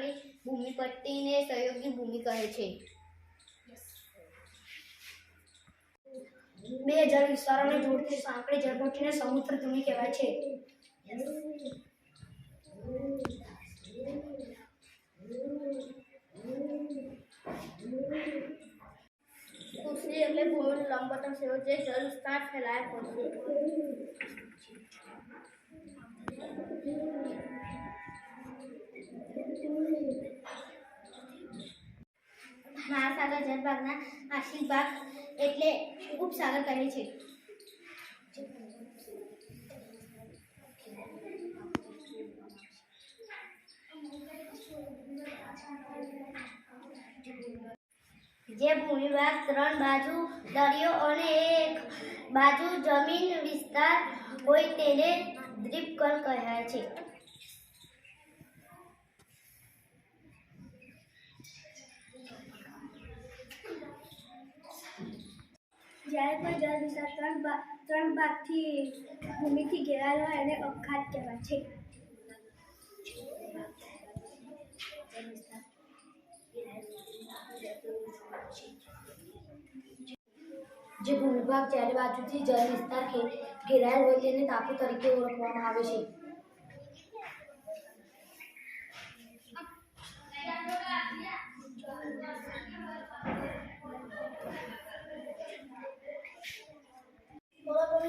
આપણી ભૂમિપટ્ટીને સહયોગી ભૂમિ કહે છે. બે હજાર વિસ્તારોને જોડતી સાંકડી જળભૂટીને સમુદ્ર ભૂમિ કહેવાય છે. પૃથ્વી એટલે ભૂમિનું લંબતમ સેવો જે જળ વિસ્તાર ફેલાય. પડશે જળભાગના આંશિક ભાગ એટલે ઉપસાગર કહે છે. જે ભૂમિભાગ ત્રણ બાજુ દરિયો અને એક બાજુ જમીન વિસ્તાર હોય તેને દ્વીપકલ્પ કહેવાય છે. જ્યારે કોઈ જળ વિસ્તાર ત્રણ ભાગ ત્રણ ભાગથી ભૂમિથી ઘેરાયેલો હોય એને અખાત કહેવાય છે. જે ભૂમિભાગ ચારે બાજુથી જળ વિસ્તાર ઘેરાયેલ હોય તેને ટાપુ તરીકે ઓળખવામાં આવે છે.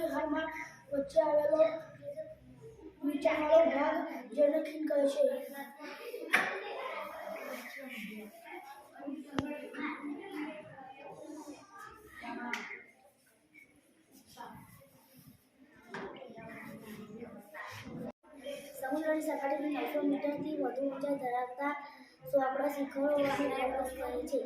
હાલમાં વચ્ચે આવેલો નીચાણવાળો ભાગ જેને ખીણ કહે છે. સમુદ્રની સપાટીથી નવસો મીટરથી વધુ ઊંચાઈ ધરાવતા ચોપડા શિખરો અને છે.